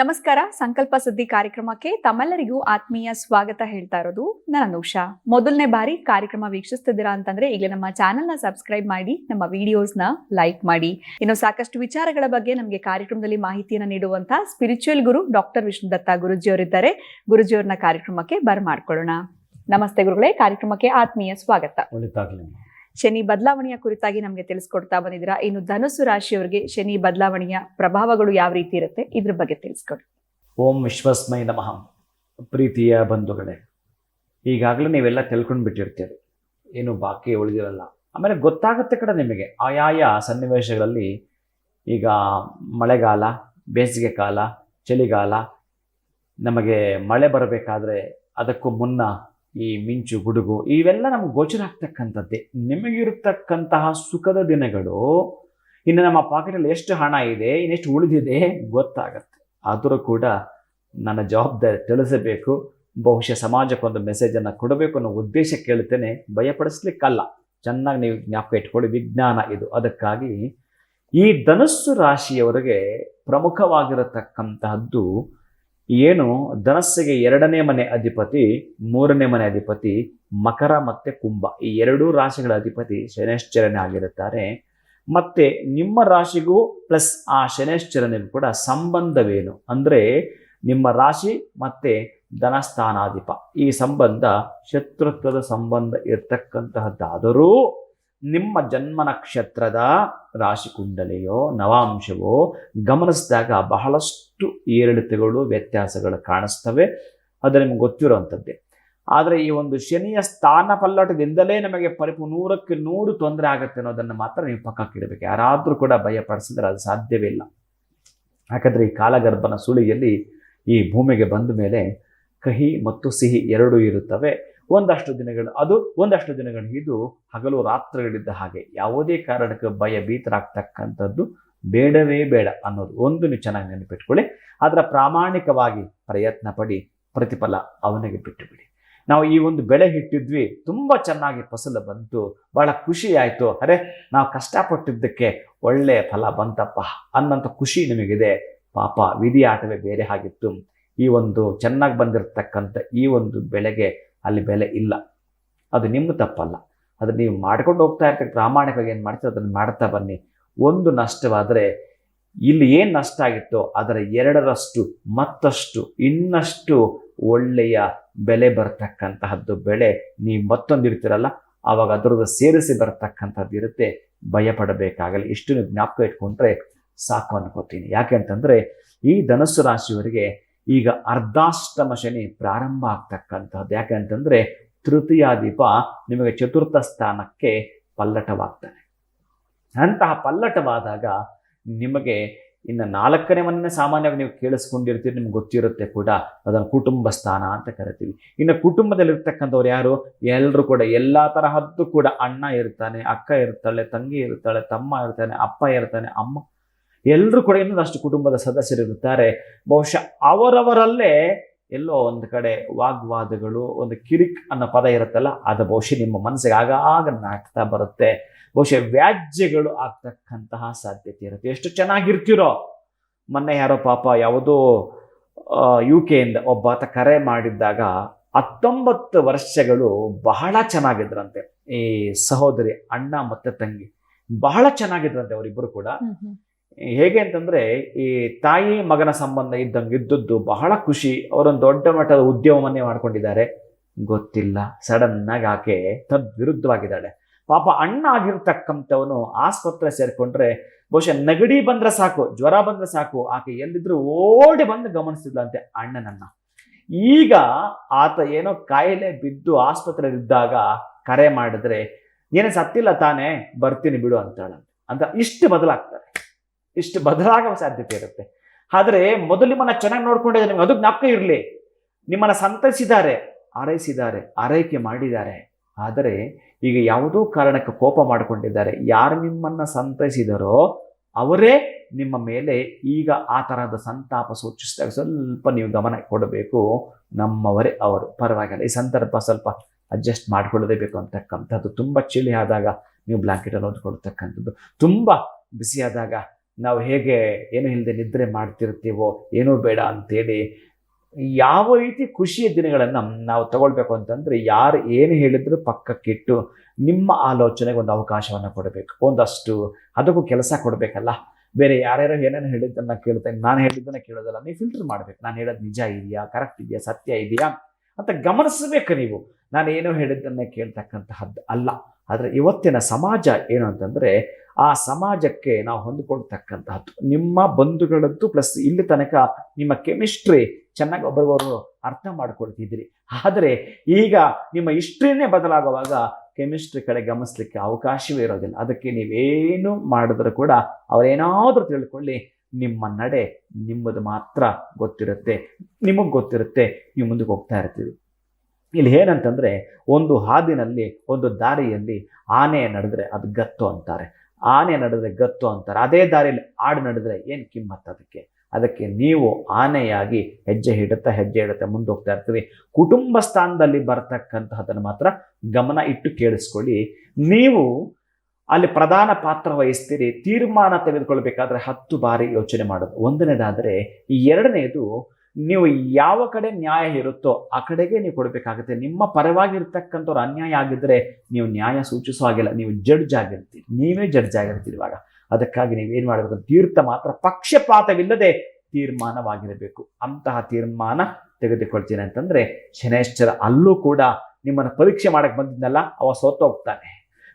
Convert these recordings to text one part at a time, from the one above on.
ನಮಸ್ಕಾರ, ಸಂಕಲ್ಪ ಸುದ್ದಿ ಕಾರ್ಯಕ್ರಮಕ್ಕೆ ತಮ್ಮೆಲ್ಲರಿಗೂ ಆತ್ಮೀಯ ಸ್ವಾಗತ ಹೇಳ್ತಾ ಇರೋದು ನನ್ನ ಅನುಷಾ. ಮೊದಲನೇ ಬಾರಿ ಕಾರ್ಯಕ್ರಮ ವೀಕ್ಷಿಸ್ತಿದ್ದೀರಾ ಅಂತಂದ್ರೆ ಈಗಲೇ ನಮ್ಮ ಚಾನೆಲ್ನ ಸಬ್ಸ್ಕ್ರೈಬ್ ಮಾಡಿ, ನಮ್ಮ ವಿಡಿಯೋಸ್ನ ಲೈಕ್ ಮಾಡಿ. ಇನ್ನು ಸಾಕಷ್ಟು ವಿಚಾರಗಳ ಬಗ್ಗೆ ನಮಗೆ ಕಾರ್ಯಕ್ರಮದಲ್ಲಿ ಮಾಹಿತಿಯನ್ನು ನೀಡುವಂತ ಸ್ಪಿರಿಚುವಲ್ ಗುರು ಡಾಕ್ಟರ್ ವಿಷ್ಣು ದತ್ತ ಗುರುಜಿಯವರಿದ್ದಾರೆ. ಗುರುಜಿಯವ್ರನ್ನ ಕಾರ್ಯಕ್ರಮಕ್ಕೆ ಬರ್ಮಾಡ್ಕೊಳ್ಳೋಣ. ನಮಸ್ತೆ ಗುರುಗಳೇ, ಕಾರ್ಯಕ್ರಮಕ್ಕೆ ಆತ್ಮೀಯ ಸ್ವಾಗತ. ಶನಿ ಬದಲಾವಣೆಯ ಕುರಿತಾಗಿ ನಮಗೆ ತಿಳಿಸ್ಕೊಡ್ತಾ ಬಂದಿದ್ದೀರಾ. ಇನ್ನು ಧನುಸು ರಾಶಿಯವರಿಗೆ ಶನಿ ಬದಲಾವಣೆಯ ಪ್ರಭಾವಗಳು ಯಾವ ರೀತಿ ಇರುತ್ತೆ? ಇದ್ರ ಬಗ್ಗೆ ತಿಳಿಸ್ಕೊಡಿ. ಓಂ ವಿಶ್ವಸ್ಮೈ ನಮಃ. ಪ್ರೀತಿಯ ಬಂಧುಗಳೇ, ಈಗಾಗಲೇ ನೀವೆಲ್ಲ ತಿಳ್ಕೊಂಡು ಬಿಟ್ಟಿರ್ತೀರಿ ಏನು ಬಾಕಿ ಉಳಿದಿರಲ್ಲ. ಆಮೇಲೆ ಗೊತ್ತಾಗುತ್ತೆ ಕಡೆ ನಿಮಗೆ. ಆಯಾಯ ಸನ್ನಿವೇಶಗಳಲ್ಲಿ ಈಗ ಮಳೆಗಾಲ, ಬೇಸಿಗೆ ಕಾಲ, ಚಳಿಗಾಲ, ನಮಗೆ ಮಳೆ ಬರಬೇಕಾದ್ರೆ ಅದಕ್ಕೂ ಮುನ್ನ ಈ ಮಿಂಚು, ಗುಡುಗು ಇವೆಲ್ಲ ನಮ್ಗೆ ಗೋಚರ ಆಗ್ತಕ್ಕಂಥದ್ದೇ. ನಿಮಗಿರ್ತಕ್ಕಂತಹ ಸುಖದ ದಿನಗಳು, ಇನ್ನು ನಮ್ಮ ಪಾಕೆಟಲ್ಲಿ ಎಷ್ಟು ಹಣ ಇದೆ, ಇನ್ನೆಷ್ಟು ಉಳಿದಿದೆ ಗೊತ್ತಾಗತ್ತೆ. ಆದರೂ ಕೂಡ ನನ್ನ ಜವಾಬ್ದಾರಿ ತಿಳಿಸಬೇಕು, ಬಹುಶಃ ಸಮಾಜಕ್ಕೊಂದು ಮೆಸೇಜನ್ನು ಕೊಡಬೇಕು ಅನ್ನೋ ಉದ್ದೇಶ ಕೇಳ್ತೇನೆ, ಭಯಪಡಿಸ್ಲಿಕ್ಕಲ್ಲ. ಚೆನ್ನಾಗಿ ನೀವು ಜ್ಞಾಪಕ ಇಟ್ಕೊಳ್ಳಿ, ವಿಜ್ಞಾನ ಇದು. ಅದಕ್ಕಾಗಿ ಈ ಧನಸ್ಸು ರಾಶಿಯವರಿಗೆ ಪ್ರಮುಖವಾಗಿರತಕ್ಕಂತಹದ್ದು ಏನು? ಧನಸ್ಸಿಗೆ ಎರಡನೇ ಮನೆ ಅಧಿಪತಿ, ಮೂರನೇ ಮನೆ ಅಧಿಪತಿ, ಮಕರ ಮತ್ತೆ ಕುಂಭ. ಈ ಎರಡೂ ರಾಶಿಗಳ ಅಧಿಪತಿ ಶನೇಶ್ಚರನೇ ಆಗಿರುತ್ತಾರೆ. ಮತ್ತೆ ನಿಮ್ಮ ರಾಶಿಗೂ ಪ್ಲಸ್ ಆ ಶನೇಶ್ಚರನಿಗೂ ಕೂಡ ಸಂಬಂಧವೇನು? ಅಂದರೆ ನಿಮ್ಮ ರಾಶಿ ಮತ್ತೆ ಧನಸ್ಥಾನಾಧಿಪ. ಈ ಸಂಬಂಧ ಶತ್ರುತ್ವದ ಸಂಬಂಧ ಇರ್ತಕ್ಕಂತಹದ್ದಾದರೂ ನಿಮ್ಮ ಜನ್ಮ ನಕ್ಷತ್ರದ ರಾಶಿ ಕುಂಡಲಿಯೋ ನವಾಂಶವೋ, ಗಮನಿಸಿದಾಗ ಬಹಳಷ್ಟು ಏರಿಳಿತಗಳು, ವ್ಯತ್ಯಾಸಗಳು ಕಾಣಿಸ್ತವೆ. ಅದು ನಿಮ್ಗೆ ಗೊತ್ತಿರುವಂಥದ್ದೇ. ಆದರೆ ಈ ಒಂದು ಶನಿಯ ಸ್ಥಾನ ಪಲ್ಲಟದಿಂದಲೇ ನಮಗೆ ಪರಿಪು ನೂರಕ್ಕೆ ನೂರು ತೊಂದರೆ ಆಗುತ್ತೆ ಅನ್ನೋದನ್ನು ಮಾತ್ರ ನೀವು ಪಕ್ಕಕ್ಕಿಡಬೇಕು ಯಾರಾದರೂ ಕೂಡ ಭಯಪಡಿಸಿದ್ರೆ ಅದು ಸಾಧ್ಯವೇ ಇಲ್ಲ. ಯಾಕಂದರೆ ಈ ಕಾಲಗರ್ಭನ ಸುಳಿಯಲ್ಲಿ ಈ ಭೂಮಿಗೆ ಬಂದ ಮೇಲೆ ಕಹಿ ಮತ್ತು ಸಿಹಿ ಎರಡೂ ಇರುತ್ತವೆ. ಒಂದಷ್ಟು ದಿನಗಳು, ಅದು ಒಂದಷ್ಟು ದಿನಗಳು, ಇದು ಹಗಲು ರಾತ್ರಿಗಳಿದ್ದ ಹಾಗೆ ಯಾವುದೇ ಕಾರಣಕ್ಕೆ ಭಯ ಭೀತರಾಗ್ತಕ್ಕಂಥದ್ದು ಬೇಡವೇ ಬೇಡ ಅನ್ನೋದು ಒಂದು ನೀವು ಚೆನ್ನಾಗಿ ನೆನಪಿಟ್ಕೊಳ್ಳಿ. ಅದರ ಪ್ರಾಮಾಣಿಕವಾಗಿ ಪ್ರಯತ್ನ ಪಡಿ, ಪ್ರತಿಫಲ ಅವನಿಗೆ ಬಿಟ್ಟು ಬಿಡಿ ನಾವು ಈ ಒಂದು ಬೆಳೆ ಇಟ್ಟಿದ್ವಿ, ತುಂಬ ಚೆನ್ನಾಗಿ ಫಸಲು ಬಂತು, ಬಹಳ ಖುಷಿ ಆಯಿತು. ಅರೆ, ನಾವು ಕಷ್ಟಪಟ್ಟಿದ್ದಕ್ಕೆ ಒಳ್ಳೆಯ ಫಲ ಬಂತಪ್ಪ ಅನ್ನೋಂಥ ಖುಷಿ ನಿಮಗಿದೆ. ಪಾಪ ವಿಧಿ ಆಟವೇ ಬೇರೆ ಆಗಿತ್ತು. ಈ ಒಂದು ಚೆನ್ನಾಗಿ ಬಂದಿರತಕ್ಕಂಥ ಈ ಒಂದು ಬೆಳೆಗೆ ಅಲ್ಲಿ ಬೆಲೆ ಇಲ್ಲ. ಅದು ನಿಮ್ಮ ತಪ್ಪಲ್ಲ. ಅದು ನೀವು ಮಾಡ್ಕೊಂಡು ಹೋಗ್ತಾ ಇರ್ತೀರಿ, ಪ್ರಾಮಾಣಿಕವಾಗಿ ಏನು ಮಾಡ್ತೀವಿ ಅದನ್ನು ಮಾಡ್ತಾ ಬನ್ನಿ. ಒಂದು ನಷ್ಟವಾದರೆ ಇಲ್ಲಿ ಏನು ನಷ್ಟ ಆಗಿತ್ತೋ ಅದರ ಎರಡರಷ್ಟು, ಮತ್ತಷ್ಟು, ಇನ್ನಷ್ಟು ಒಳ್ಳೆಯ ಬೆಲೆ ಬರ್ತಕ್ಕಂತಹದ್ದು ಬೆಳೆ ನೀವು ಮತ್ತೊಂದು ಇರ್ತೀರಲ್ಲ ಆವಾಗ ಅದರದ್ದು ಸೇರಿಸಿ ಬರ್ತಕ್ಕಂಥದ್ದು ಇರುತ್ತೆ. ಭಯ ಪಡಬೇಕಾಗಲ್ಲ ಇಷ್ಟು ನೀವು ಜ್ಞಾಪಕ ಇಟ್ಕೊಂಡ್ರೆ ಸಾಕು ಅನ್ಕೋತೀನಿ. ಯಾಕೆ ಅಂತಂದರೆ ಈ ಧನಸ್ಸು ರಾಶಿಯವರಿಗೆ ಈಗ ಅರ್ಧಾಷ್ಟಮ ಶನಿ ಪ್ರಾರಂಭ ಆಗ್ತಕ್ಕಂಥದ್ದು ಯಾಕೆ ಅಂತಂದರೆ ತೃತೀಯಾದೀಪ ನಿಮಗೆ ಚತುರ್ಥ ಸ್ಥಾನಕ್ಕೆ ಪಲ್ಲಟವಾಗ್ತಾನೆ. ಅಂತಹ ಪಲ್ಲಟವಾದಾಗ ನಿಮಗೆ ಇನ್ನು ನಾಲ್ಕನೇ ಮನೆ ಸಾಮಾನ್ಯವಾಗಿ ನೀವು ಕೇಳಿಸ್ಕೊಂಡಿರ್ತೀರಿ, ನಿಮ್ಗೆ ಗೊತ್ತಿರುತ್ತೆ ಕೂಡ, ಅದನ್ನು ಕುಟುಂಬ ಸ್ಥಾನ ಅಂತ ಕರಿತೀವಿ. ಇನ್ನು ಕುಟುಂಬದಲ್ಲಿರ್ತಕ್ಕಂಥವ್ರು ಯಾರು? ಎಲ್ಲರೂ ಕೂಡ, ಎಲ್ಲ ತರಹದ್ದು ಕೂಡ ಅಣ್ಣ ಇರ್ತಾನೆ, ಅಕ್ಕ ಇರ್ತಾಳೆ, ತಂಗಿ ಇರ್ತಾಳೆ, ತಮ್ಮ ಇರ್ತಾನೆ, ಅಪ್ಪ ಇರ್ತಾನೆ, ಅಮ್ಮ ಎಲ್ಲರೂ ಕೂಡ ಇನ್ನೊಂದಷ್ಟು ಕುಟುಂಬದ ಸದಸ್ಯರಿರುತ್ತಾರೆ ಬಹುಶಃ ಅವರವರಲ್ಲೇ ಎಲ್ಲೋ ಒಂದು ಕಡೆ ವಾಗ್ವಾದಗಳು, ಒಂದು ಕಿರಿಕ್ ಅನ್ನೋ ಪದ ಇರುತ್ತಲ್ಲ, ಅದು ಬಹುಶಃ ನಿಮ್ಮ ಮನಸ್ಸಿಗೆ ಆಗಾಗ ನಾಟ್ತಾ ಬರುತ್ತೆ. ಬಹುಶಃ ವ್ಯಾಜ್ಯಗಳು ಆಗ್ತಕ್ಕಂತಹ ಸಾಧ್ಯತೆ ಇರುತ್ತೆ. ಎಷ್ಟು ಚೆನ್ನಾಗಿರ್ತೀರೋ, ಮೊನ್ನೆ ಯಾರೋ ಪಾಪ ಯಾವುದೋ ಯು ಕೆಯಿಂದ ಒಬ್ಬ ಆತ ಕರೆ ಮಾಡಿದ್ದಾಗ ಹತ್ತೊಂಬತ್ತು ವರ್ಷಗಳು ಬಹಳ ಚೆನ್ನಾಗಿದ್ರಂತೆ. ಈ ಸಹೋದರಿ ಅಣ್ಣ ಮತ್ತೆ ತಂಗಿ ಬಹಳ ಚೆನ್ನಾಗಿದ್ರಂತೆ ಅವರಿಬ್ಬರು ಕೂಡ. ಹೇಗೆ ಅಂತಂದ್ರೆ, ಈ ತಾಯಿ ಮಗನ ಸಂಬಂಧ ಇದ್ದಂಗೆ ಇದ್ದದ್ದು ಬಹಳ ಖುಷಿ. ಅವರೊಂದು ದೊಡ್ಡ ಮಟ್ಟದ ಉದ್ಯಮವನ್ನೇ ಮಾಡ್ಕೊಂಡಿದ್ದಾರೆ. ಗೊತ್ತಿಲ್ಲ. ಸಡನ್ ಆಗಿ ಆಕೆ ತದ್ ವಿರುದ್ಧವಾಗಿದ್ದಾಳೆ ಪಾಪ ಅಣ್ಣ ಆಗಿರ್ತಕ್ಕಂಥವನು ಆಸ್ಪತ್ರೆ ಸೇರಿಕೊಂಡ್ರೆ ಬಹುಶಃ ನೆಗಡಿ ಬಂದ್ರೆ ಸಾಕು, ಜ್ವರ ಬಂದ್ರೆ ಸಾಕು, ಆಕೆ ಎಲ್ಲಿದ್ರು ಓಡಿ ಬಂದು ಗಮನಿಸಿದ್ಲಂತೆ ಅಣ್ಣನನ್ನ. ಈಗ ಆತ ಏನೋ ಕಾಯಿಲೆ ಬಿದ್ದು ಆಸ್ಪತ್ರೆ ಇದ್ದಾಗ ಕರೆ ಮಾಡಿದ್ರೆ, ಏನೇ ಸತ್ತಿಲ್ಲ ತಾನೇ, ಬರ್ತೀನಿ ಬಿಡು ಅಂತಾಳಂತೆ ಅಂತ ಇಷ್ಟು ಬದಲಾಗ್ತಾರೆ. ಇಷ್ಟು ಬದಲಾಗುವ ಸಾಧ್ಯತೆ ಇರುತ್ತೆ. ಆದರೆ ಮೊದಲು ನಿಮ್ಮನ್ನ ಚೆನ್ನಾಗಿ ನೋಡ್ಕೊಂಡಿದ್ದೆ ನಿಮ್ಗೆ ಅದು ಜ್ಞಾಪಕ ಇರಲಿ. ನಿಮ್ಮನ್ನ ಸಂತೈಸಿದ್ದಾರೆ ಆರೈಸಿದ್ದಾರೆ ಆರೈಕೆ ಮಾಡಿದ್ದಾರೆ. ಆದರೆ ಈಗ ಯಾವುದೋ ಕಾರಣಕ್ಕೆ ಕೋಪ ಮಾಡಿಕೊಂಡಿದ್ದಾರೆ, ಯಾರು ನಿಮ್ಮನ್ನ ಸಂತೈಸಿದರೋ ಅವರೇ ನಿಮ್ಮ ಮೇಲೆ ಈಗ ಆ ತರಹದ ಸಂತಾಪ ಸೂಚಿಸಿದಾಗ ಸ್ವಲ್ಪ ನೀವು ಗಮನ ಕೊಡಬೇಕು. ನಮ್ಮವರೇ ಅವರು. ಪರವಾಗಿಲ್ಲ, ಈ ಸಂದರ್ಭ ಸ್ವಲ್ಪ ಅಡ್ಜಸ್ಟ್ ಮಾಡ್ಕೊಳ್ಳೋದೇಬೇಕು ಅಂತಕ್ಕಂಥದ್ದು. ತುಂಬ ಚಳಿ ಆದಾಗ ನೀವು ಬ್ಲ್ಯಾಂಕೆಟನ್ನು ಓದ್ಕೊಳ್ತಕ್ಕಂಥದ್ದು ತುಂಬ ಬಿಸಿಯಾದಾಗ ನಾವು ಹೇಗೆ ಏನು ಇಲ್ಲದೆ ನಿದ್ರೆ ಮಾಡ್ತಿರ್ತೀವೋ ಏನೂ ಬೇಡ ಅಂತೇಳಿ ಯಾವ ರೀತಿ ಖುಷಿಯ ದಿನಗಳನ್ನು ನಾವು ತಗೊಳ್ಬೇಕು ಅಂತಂದರೆ ಯಾರು ಏನು ಹೇಳಿದ್ರು ಪಕ್ಕಕ್ಕಿಟ್ಟು ನಿಮ್ಮ ಆಲೋಚನೆಗೆ ಒಂದು ಅವಕಾಶವನ್ನು ಕೊಡಬೇಕು. ಒಂದಷ್ಟು ಅದಕ್ಕೂ ಕೆಲಸ ಕೊಡಬೇಕಲ್ಲ. ಬೇರೆ ಯಾರ್ಯಾರೋ ಏನೇನು ಹೇಳಿದ್ದನ್ನು ಕೇಳ್ತಾ ನಾನು ಹೇಳಿದ್ದನ್ನು ಕೇಳೋದಲ್ಲ, ನೀವು ಫಿಲ್ಟರ್ ಮಾಡಬೇಕು. ನಾನು ಹೇಳೋದು ನಿಜ ಇದೆಯಾ ಕರೆಕ್ಟ್ ಇದೆಯಾ, ಸತ್ಯ ಇದೆಯಾ ಅಂತ ಗಮನಿಸಬೇಕು ನೀವು. ನಾನು ಏನೋ ಹೇಳಿದ್ದನ್ನು ಕೇಳ್ತಕ್ಕಂತಹದ್ದು ಅಲ್ಲ. ಆದರೆ ಇವತ್ತಿನ ಸಮಾಜ ಏನು ಅಂತಂದರೆ ಆ ಸಮಾಜಕ್ಕೆ ನಾವು ಹೊಂದಿಕೊಳ್ತಕ್ಕಂತಹದ್ದು. ನಿಮ್ಮ ಬಂಧುಗಳದ್ದು ಪ್ಲಸ್ ಇಲ್ಲಿ ತನಕ ನಿಮ್ಮ ಕೆಮಿಸ್ಟ್ರಿ ಚೆನ್ನಾಗಿ ಒಬ್ಬರಿಗೊಬ್ಬರು ಅರ್ಥ ಮಾಡ್ಕೊಳ್ತಿದ್ದೀರಿ. ಆದರೆ ಈಗ ನಿಮ್ಮ ಹಿಸ್ಟ್ರಿನೇ ಬದಲಾಗುವಾಗ ಕೆಮಿಸ್ಟ್ರಿ ಕಡೆ ಗಮನಿಸಲಿಕ್ಕೆ ಅವಕಾಶವೇ ಇರೋದಿಲ್ಲ. ಅದಕ್ಕೆ ನೀವೇನು ಮಾಡಿದ್ರು ಕೂಡ ಅವರೇನಾದರೂ ತಿಳ್ಕೊಳ್ಳಿ, ನಿಮ್ಮ ನಡೆ ನಿಮ್ಮದು ಮಾತ್ರ ಗೊತ್ತಿರುತ್ತೆ. ನಿಮಗೆ ಗೊತ್ತಿರುತ್ತೆ, ನೀವು ಮುಂದಕ್ಕೆ ಹೋಗ್ತಾ ಇರ್ತೀವಿ. ಇಲ್ಲಿ ಏನಂತಂದರೆ ಒಂದು ಹಾದಿನಲ್ಲಿ ಒಂದು ದಾರಿಯಲ್ಲಿ ಆನೆ ನಡೆದ್ರೆ ಅದು ಗತ್ತು ಅಂತಾರೆ. ಆನೆ ನಡೆದ್ರೆ ಗತ್ತು ಅಂತಾರೆ. ಅದೇ ದಾರಿಯಲ್ಲಿ ಆಡು ನಡೆದ್ರೆ ಏನು ಕಿಮ್ಮತ್ತು ಅದಕ್ಕೆ? ಅದಕ್ಕೆ ನೀವು ಆನೆಯಾಗಿ ಹೆಜ್ಜೆ ಇಡುತ್ತಾ ಹೆಜ್ಜೆ ಇಡುತ್ತಾ ಮುಂದೆ ಹೋಗ್ತಾ ಇರ್ತೀವಿ ಕುಟುಂಬ ಸ್ಥಾನದಲ್ಲಿ ಬರ್ತಕ್ಕಂತಹದನ್ನು ಮಾತ್ರ ಗಮನ ಇಟ್ಟು ಕೇಳಿಸ್ಕೊಳ್ಳಿ. ನೀವು ಅಲ್ಲಿ ಪ್ರಧಾನ ಪಾತ್ರ ವಹಿಸ್ತೀರಿ, ತೀರ್ಮಾನ ತೆಗೆದುಕೊಳ್ಬೇಕಾದ್ರೆ ಹತ್ತು ಬಾರಿ ಯೋಚನೆ ಮಾಡೋದು. ಒಂದನೇದಾದರೆ, ಈ ಎರಡನೇದು ನೀವು ಯಾವ ಕಡೆ ನ್ಯಾಯ ಇರುತ್ತೋ ಆ ಕಡೆಗೆ ನೀವು ಕೊಡಬೇಕಾಗುತ್ತೆ. ನಿಮ್ಮ ಪರವಾಗಿರ್ತಕ್ಕಂಥವ್ರು ಅನ್ಯಾಯ ಆಗಿದ್ರೆ ನೀವು ನ್ಯಾಯ ಸೂಚಿಸೋ ಹಾಗಿಲ್ಲ. ನೀವು ಜಡ್ಜ್ ಆಗಿರ್ತೀರಿ. ನೀವೇ ಜಡ್ಜ್ ಆಗಿರ್ತೀರಿ ಇವಾಗ. ಅದಕ್ಕಾಗಿ ನೀವೇನು ಮಾಡಬೇಕು? ತೀರ್ಥ ಮಾತ್ರ ಪಕ್ಷಪಾತವಿಲ್ಲದೆ ತೀರ್ಮಾನವಾಗಿರಬೇಕು. ಅಂತಹ ತೀರ್ಮಾನ ತೆಗೆದುಕೊಳ್ತೀನಿ ಅಂತಂದ್ರೆ ಶನೇಶ್ವರ ಅಲ್ಲೂ ಕೂಡ ನಿಮ್ಮನ್ನು ಪರೀಕ್ಷೆ ಮಾಡಕ್ಕೆ ಬಂದಿದ್ನಲ್ಲ, ಅವ ಸೋತು ಹೋಗ್ತಾನೆ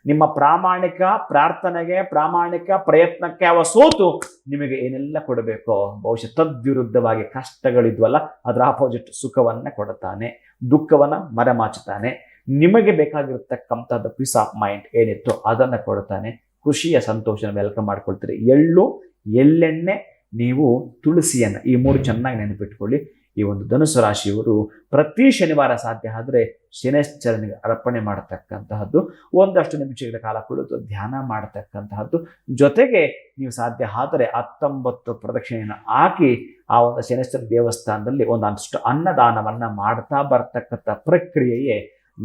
ನಿಮ್ಮ ಪ್ರಾಮಾಣಿಕ ಪ್ರಾರ್ಥನೆಗೆ, ಪ್ರಾಮಾಣಿಕ ಪ್ರಯತ್ನಕ್ಕೆ ಅವ ಸೋತು ನಿಮಗೆ ಏನೆಲ್ಲ ಕೊಡಬೇಕೋ? ಬಹುಶಃ ತದ್ವಿರುದ್ಧವಾಗಿ ಕಷ್ಟಗಳಿದ್ವಲ್ಲ, ಅದರ ಆಪೋಸಿಟ್ ಸುಖವನ್ನ ಕೊಡುತ್ತಾನೆ ದುಃಖವನ್ನ ಮರೆಮಾಚುತ್ತಾನೆ. ನಿಮಗೆ ಬೇಕಾಗಿರತಕ್ಕಂಥದ್ದು ಪೀಸ್ ಆಫ್ ಮೈಂಡ್ ಏನಿತ್ತು ಅದನ್ನು ಕೊಡುತ್ತಾನೆ ಖುಷಿಯ ಸಂತೋಷನ ವೆಲ್ಕಮ್ ಮಾಡ್ಕೊಳ್ತೀರಿ. ಎಳ್ಳು, ಎಳ್ಳೆಣ್ಣೆ, ನೀವು ತುಳಸಿಯನ್ನು ಈ ಮೂರು ಚೆನ್ನಾಗಿ ನೆನಪಿಟ್ಕೊಳ್ಳಿ. ಈ ಒಂದು ಧನುಸು ರಾಶಿಯವರು ಪ್ರತಿ ಶನಿವಾರ ಸಾಧ್ಯ ಆದರೆ ಶನೇಶ್ವರನಿಗೆ ಅರ್ಪಣೆ ಮಾಡತಕ್ಕಂತಹದ್ದು, ಒಂದಷ್ಟು ನಿಮಿಷಗಳ ಕಾಲ ಕುಳಿತು ಧ್ಯಾನ ಮಾಡತಕ್ಕಂತಹದ್ದು. ಜೊತೆಗೆ ನೀವು ಸಾಧ್ಯ ಆದರೆ ಹತ್ತೊಂಬತ್ತು ಪ್ರದಕ್ಷಿಣೆಯನ್ನು ಹಾಕಿ ಆ ಒಂದು ಶನೇಶ್ವರ ದೇವಸ್ಥಾನದಲ್ಲಿ ಒಂದಷ್ಟು ಅನ್ನದಾನವನ್ನು ಮಾಡ್ತಾ ಬರ್ತಕ್ಕಂಥ ಪ್ರಕ್ರಿಯೆಯೇ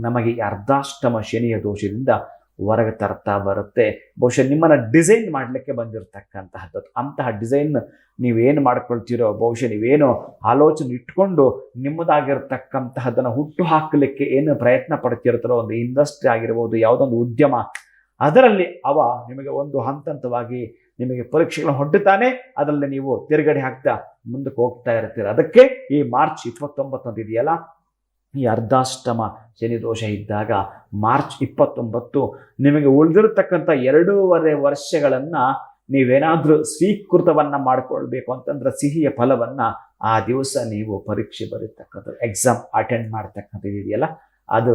ನಮಗೆ ಅರ್ಧಾಷ್ಟಮ ಶನಿಯ ದೋಷದಿಂದ ಹೊರಗೆ ತರ್ತಾ ಬರುತ್ತೆ. ಬಹುಶಃ ನಿಮ್ಮನ್ನು ಡಿಸೈನ್ ಮಾಡಲಿಕ್ಕೆ ಬಂದಿರತಕ್ಕಂತಹದ್ದು. ಅಂತಹ ಡಿಸೈನ್ ನೀವೇನು ಮಾಡ್ಕೊಳ್ತೀರೋ, ಬಹುಶಃ ನೀವೇನೋ ಆಲೋಚನೆ ಇಟ್ಕೊಂಡು ನಿಮ್ಮದಾಗಿರ್ತಕ್ಕಂತಹದ್ದನ್ನು ಹುಟ್ಟು ಹಾಕಲಿಕ್ಕೆ ಏನು ಪ್ರಯತ್ನ ಪಡ್ತಿರ್ತಾರೋ, ಒಂದು ಇಂಡಸ್ಟ್ರಿ ಆಗಿರ್ಬೋದು, ಯಾವುದೊಂದು ಉದ್ಯಮ, ಅದರಲ್ಲಿ ಅವ ನಿಮಗೆ ಒಂದು ಹಂತ ಹಂತವಾಗಿ ನಿಮಗೆ ಪರೀಕ್ಷೆಗಳನ್ನು ಹೊಡ್ಡುತ್ತಾನೆ ಅದರಲ್ಲಿ ನೀವು ತಿರುಗಡೆ ಹಾಕ್ತಾ ಮುಂದಕ್ಕೆ ಹೋಗ್ತಾ ಇರ್ತೀರ. ಅದಕ್ಕೆ ಈ ಮಾರ್ಚ್ ಇಪ್ಪತ್ತೊಂಬತ್ತೊಂದು ಇದೆಯಲ್ಲ? ಈ ಅರ್ಧಾಷ್ಟಮ ಶನಿ ದೋಷ ಇದ್ದಾಗ ಮಾರ್ಚ್ ಇಪ್ಪತ್ತೊಂಬತ್ತು ನಿಮಗೆ ಉಳಿದಿರತಕ್ಕಂಥ ಎರಡೂವರೆ ವರ್ಷಗಳನ್ನು ನೀವೇನಾದರೂ ಸ್ವೀಕೃತವನ್ನು ಮಾಡಿಕೊಳ್ಬೇಕು ಅಂತಂದ್ರೆ ಸಿಹಿಯ ಫಲವನ್ನು ಆ ದಿವಸ ನೀವು ಪರೀಕ್ಷೆ ಬರೀತಕ್ಕಂಥದ್ದು ಎಕ್ಸಾಮ್ ಅಟೆಂಡ್ ಮಾಡ್ತಕ್ಕಂಥದ್ದು ಇದೆಯಲ್ಲ, ಅದು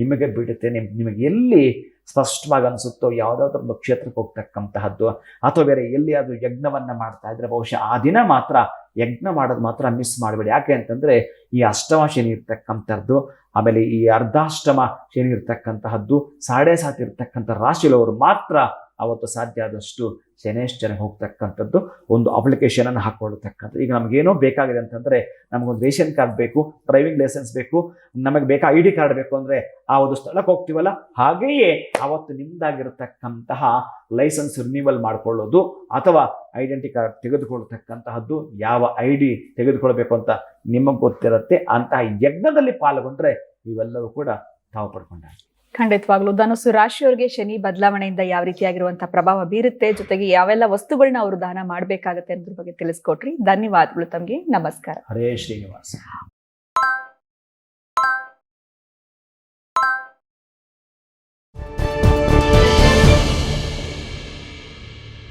ನಿಮಗೆ ಬಿಡುತ್ತೆ. ನಿಮ್, ನಿಮಗೆ ಎಲ್ಲಿ ಸ್ಪಷ್ಟವಾಗಿ ಅನಿಸುತ್ತೋ ಯಾವುದಾದ್ರೊಂದು ಕ್ಷೇತ್ರಕ್ಕೆ ಹೋಗ್ತಕ್ಕಂತಹದ್ದು, ಅಥವಾ ಬೇರೆ ಎಲ್ಲಿ ಅದು ಯಜ್ಞವನ್ನ ಮಾಡ್ತಾ ಇದ್ರೆ ಬಹುಶಃ ಆ ದಿನ ಮಾತ್ರ ಯಜ್ಞ ಮಾಡೋದು ಮಾತ್ರ ಮಿಸ್ ಮಾಡಬೇಡಿ. ಯಾಕೆ ಅಂತಂದ್ರೆ ಈ ಅಷ್ಟಮ ಶನಿ ಇರ್ತಕ್ಕಂಥದ್ದು, ಆಮೇಲೆ ಈ ಅರ್ಧಾಷ್ಟಮ ಶನಿ ಇರ್ತಕ್ಕಂತಹದ್ದು, ಸಾಡೆ ಸಾತ್ ಇರ್ತಕ್ಕಂಥ ರಾಶಿಯವರು ಮಾತ್ರ ಅವತ್ತು ಸಾಧ್ಯ ಆದಷ್ಟು ಶನೇಶ್ವರ ಹೋಗ್ತಕ್ಕಂಥದ್ದು ಒಂದು ಅಪ್ಲಿಕೇಶನ್ ಅನ್ನು ಹಾಕೊಳ್ತಕ್ಕಂಥದ್ದು ಈಗ ನಮಗೇನೋ ಬೇಕಾಗಿದೆ ಅಂತಂದ್ರೆ ನಮಗೊಂದು ರೇಷನ್ ಕಾರ್ಡ್ ಬೇಕು ಡ್ರೈವಿಂಗ್ ಲೈಸೆನ್ಸ್ ಬೇಕು, ನಮಗೆ ಬೇಕಾ ಐ ಡಿ ಕಾರ್ಡ್ ಬೇಕು ಅಂದ್ರೆ ಆ ಒಂದು ಸ್ಥಳಕ್ಕೆ ಹೋಗ್ತೀವಲ್ಲ? ಹಾಗೆಯೇ ಅವತ್ತು ನಿಮ್ದಾಗಿರತಕ್ಕಂತಹ ಲೈಸೆನ್ಸ್ ರಿನ್ಯೂವಲ್ ಮಾಡ್ಕೊಳ್ಳೋದು ಅಥವಾ ಐಡೆಂಟಿ ಕಾರ್ಡ್ ತೆಗೆದುಕೊಳ್ತಕ್ಕಂತಹದ್ದು ಯಾವ ಐ ಡಿ ತೆಗೆದುಕೊಳ್ಬೇಕು ಅಂತ ನಿಮಗೆ ಗೊತ್ತಿರುತ್ತೆ. ಅಂತಹ ಯಜ್ಞದಲ್ಲಿ ಪಾಲ್ಗೊಂಡ್ರೆ ಇವೆಲ್ಲವೂ ಕೂಡ ತಾವು ಪಡ್ಕೊಂಡ ಖಂಡಿತವಾಗ್ಲೂ ಧನುಸು ರಾಶಿಯವರಿಗೆ ಶನಿ ಬದಲಾವಣೆಯಿಂದ ಯಾವ ರೀತಿಯಾಗಿರುವಂತಹ ಪ್ರಭಾವ ಬೀರುತ್ತೆ, ಜೊತೆಗೆ ಯಾವೆಲ್ಲ ವಸ್ತುಗಳನ್ನ ಅವರು ದಾನ ಮಾಡಬೇಕಾಗುತ್ತೆ ಅನ್ನೋದ್ರ ಬಗ್ಗೆ ತಿಳಿಸ್ಕೊಟ್ರಿ. ಧನ್ಯವಾದಗಳು ತಮಗೆ. ನಮಸ್ಕಾರ. ಹರೇ ಶ್ರೀನಿವಾಸ.